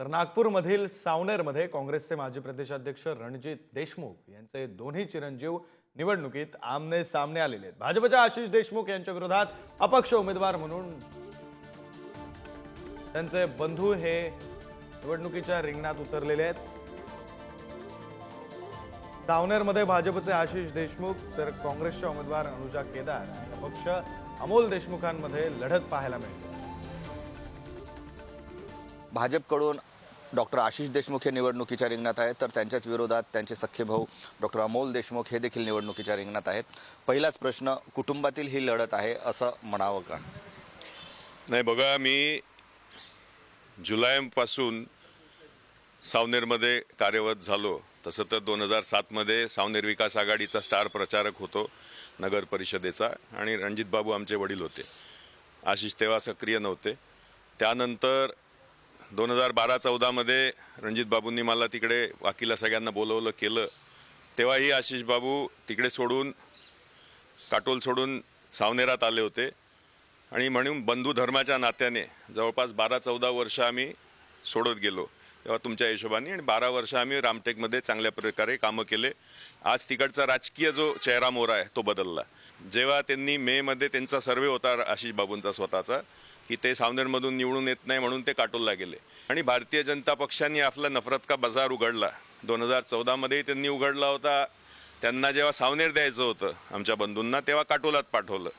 तर नागपूरमधील सावनेरमध्ये काँग्रेसचे माजी प्रदेशाध्यक्ष रणजित देशमुख यांचे दोन्ही चिरंजीव निवडणुकीत आमने सामने आलेले आहेत. भाजपच्या आशिष देशमुख यांच्या विरोधात अपक्ष उमेदवार म्हणून त्यांचे बंधू हे निवडणुकीच्या रिंगणात उतरलेले आहेत. सावनेरमध्ये भाजपचे आशिष देशमुख तर काँग्रेसच्या उमेदवार अनुजा केदार आणि अपक्ष अमोल देशमुखांमध्ये लढत पाहायला मिळते भाजपकडून डॉक्टर आशिष देशमुख हे निवडणुकीच्या रिंगणात आहेत तर त्यांच्याच विरोधात त्यांचे सख्खे भाऊ डॉक्टर अमोल देशमुख हे देखील निवडणुकीच्या रिंगणात आहेत. पहिलाच प्रश्न कुटुंबातील ही लढत आहे असं म्हणावं का? नाही बघा मी जुलैपासून सावनेरमध्ये कार्यरत झालो. तसं तर दोन हजार सातमध्ये सावनेर विकास आघाडीचा स्टार प्रचारक होतो नगर परिषदेचा आणि रणजित बाबू आमचे वडील होते. आशिष तेव्हा सक्रिय नव्हते. त्यानंतर दोन हजार बारा चौदामध्ये रणजित बाबूंनी मला तिकडे वाकीला सगळ्यांना बोलवलं केलं. तेव्हाही आशिष बाबू तिकडे सोडून काटोल सोडून सावनेरात आले होते. आणि म्हणून बंधू धर्माच्या नात्याने जवळपास बारा चौदा वर्ष आम्ही सोडत गेलो. तेव्हा तुमच्या हिशोबाने आणि बारा वर्ष आम्ही रामटेकमध्ये चांगल्या प्रकारे कामं केले. आज तिकडचा राजकीय जो चेहरा मोरा आहे तो बदलला. जेव्हा त्यांनी मेमध्ये त्यांचा सर्वे होता आशिष बाबूंचा स्वतःचा की ते सावनेरमधून निवडून येत नाही म्हणून ते काटोलला गेले. आणि भारतीय जनता पक्षाने आपला नफरत का बाजार उघडला. दोन हजार चौदामध्येही त्यांनी उघडला होता. त्यांना जेव्हा सावनेर द्यायचं होतं आमच्या बंधूंना तेव्हा काटोलात पाठवलं.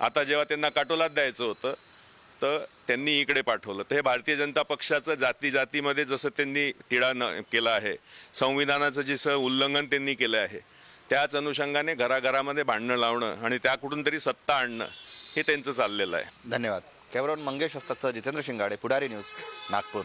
आता जेव्हा त्यांना काटोलात द्यायचं होतं तर त्यांनी इकडे पाठवलं. तर हे भारतीय जनता पक्षाचं जाती जातीमध्ये जसं त्यांनी तिढा न केला आहे संविधानाचं जसं उल्लंघन त्यांनी केलं आहे त्याच अनुषंगाने घराघरामध्ये भांडणं लावणं आणि त्या कुठून तरी सत्ता आणणं हे त्यांचं चाललेलं आहे. धन्यवाद. कॅमेरामन मंगेश हस्तकसह जितेंद्र शिंगाडे पुढारी न्यूज नागपूर.